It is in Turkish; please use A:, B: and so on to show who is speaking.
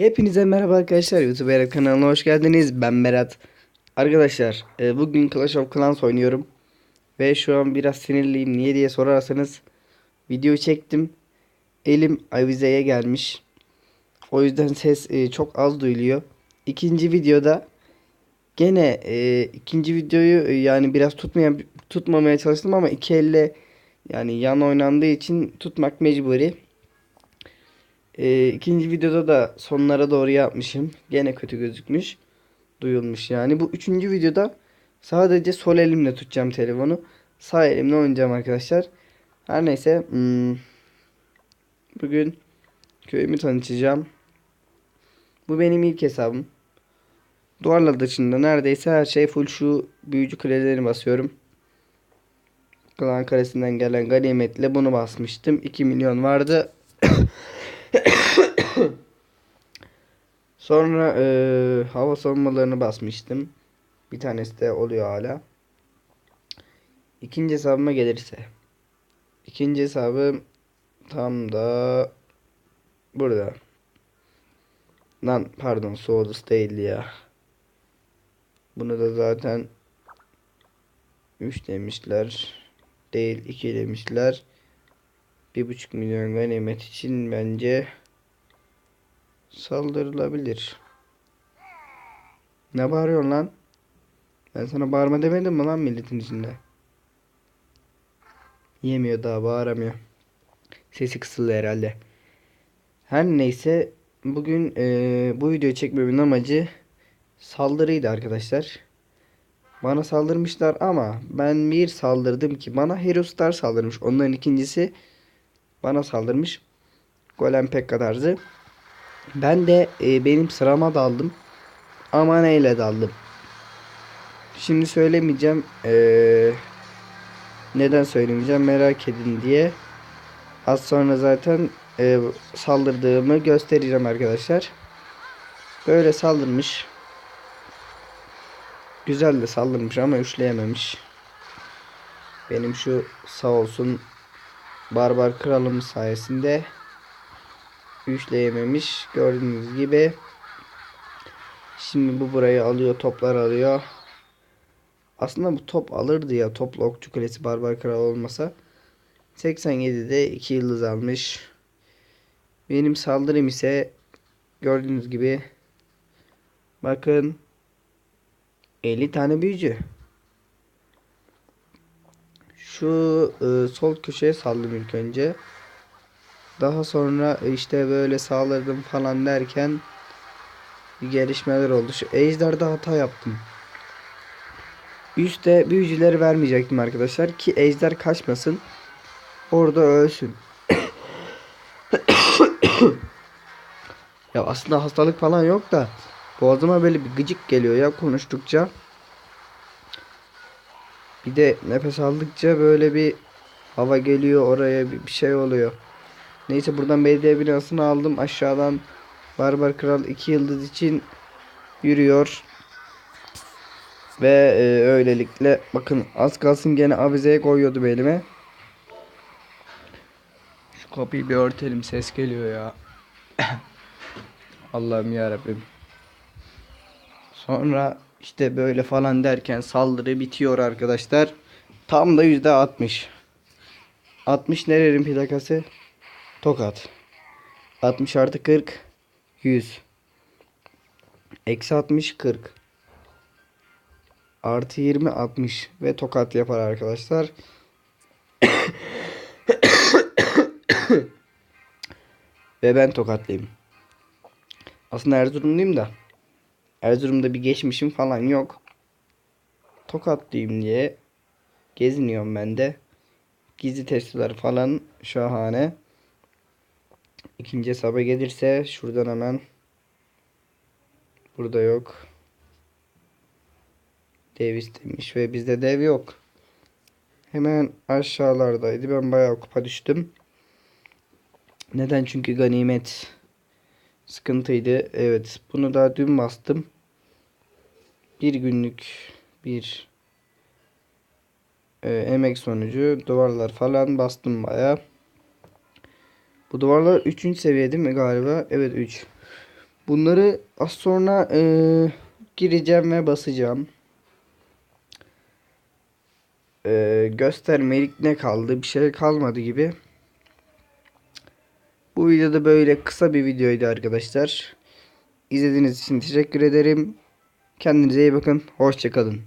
A: Hepinize merhaba arkadaşlar. YouTube Berat kanalına hoş geldiniz. Ben Berat. Arkadaşlar e, bugün Clash of Clans oynuyorum. Ve şu an biraz sinirliyim. Niye diye sorarsanız video çektim. Elim avizeye gelmiş. O yüzden ses e, çok az duyuluyor. İkinci videoda gene e, ikinci videoyu yani biraz tutmaya tutmamaya çalıştım ama iki elle yani yan oynandığı için tutmak mecburi. Ee, ikinci videoda da sonlara doğru yapmışım. Gene kötü gözükmüş. Duyulmuş yani. Bu üçüncü videoda sadece sol elimle tutacağım telefonu. Sağ elimle oynayacağım arkadaşlar. Her neyse. hmm, bugün köyümü tanıtacağım. Bu benim ilk hesabım. Duvarlar dışında neredeyse her şey full şu büyücü kuleleri basıyorum. Klan karesinden gelen ganimetle bunu basmıştım. 2 milyon vardı. Sonra eee, hava savunmalarını basmıştım. Bir tanesi de oluyor hala. İkinci hesabıma gelirse. İkinci hesabım tam da burada. Lan pardon Soğudus değildi ya. Bunu da zaten 3 demişler. Değil 2 demişler. 1,5 milyon ganimet için bence saldırılabilir. Ne bağırıyorsun lan? Ben sana bağırma demedim mi lan milletin içinde? Yemiyor daha bağıramıyor. Sesi kısıldı herhalde. Her neyse bugün eee, bu videoyu çekmemin amacı saldırıydı arkadaşlar. Bana saldırmışlar ama ben bir saldırdım ki bana Hero Star saldırmış. Onların ikincisi bana saldırmış. Golem Pekka tarzı. Ben de e, benim sırama daldım. Ama neyle daldım? Şimdi söylemeyeceğim. Ee, neden söylemeyeceğim merak edin diye. Az sonra zaten e, saldırdığımı göstereceğim arkadaşlar. Böyle saldırmış. Güzel de saldırmış ama üçleyememiş. Benim şu sağ olsun barbar kralım sayesinde üçleyememiş. Gördüğünüz gibi. Şimdi bu burayı alıyor, toplar alıyor. Aslında bu top alırdı ya. Topla okçu kulesi barbar kral olmasa. 87'de 2 yıldız almış. Benim saldırım ise gördüğünüz gibi bakın 50 tane büyücü. Şu e, sol köşeye saldım ilk önce. Daha sonra işte böyle sağladım falan derken gelişmeler oldu. Şu Ejder'de hata yaptım. Üste büyücüleri vermeyecektim arkadaşlar ki Ejder kaçmasın. Orada ölsün. ya aslında hastalık falan yok da boğazıma böyle bir gıcık geliyor ya konuştukça. Bir de nefes aldıkça böyle bir hava geliyor oraya bir şey oluyor. Neyse buradan belediye binasını aldım. Aşağıdan Barbar Kral 2 yıldız için yürüyor. Ve e, öylelikle bakın az kalsın gene avizeye koyuyordu elime. Şu kapıyı bir örtelim ses geliyor ya. Allah'ım ya Rabbim. Sonra işte böyle falan derken saldırı bitiyor arkadaşlar. Tam da yüzde 60. 60 nerenin plakası? Tokat. 60 artı 40. 100. Eksi 60 40. Artı 20 60. Ve tokat yapar arkadaşlar. Ve ben tokatlıyım. Aslında Erzurumluyum da. Erzurum'da bir geçmişim falan yok. Tokatlıyım diye geziniyorum ben de. Gizli testler falan şahane. İkinci hesaba gelirse şuradan hemen burada yok. Dev istemiş ve bizde dev yok. Hemen aşağılardaydı. Ben bayağı kupa düştüm. Neden? Çünkü ganimet sıkıntıydı. Evet. Bunu daha dün bastım. Bir günlük bir e, emek sonucu duvarlar falan bastım bayağı. Bu duvarlar 3. seviye değil mi galiba? Evet 3. Bunları az sonra eee, gireceğim ve basacağım. Eee, göstermelik ne kaldı? Bir şey kalmadı gibi. Bu videoda böyle kısa bir videoydu arkadaşlar. İzlediğiniz için teşekkür ederim. Kendinize iyi bakın. Hoşçakalın.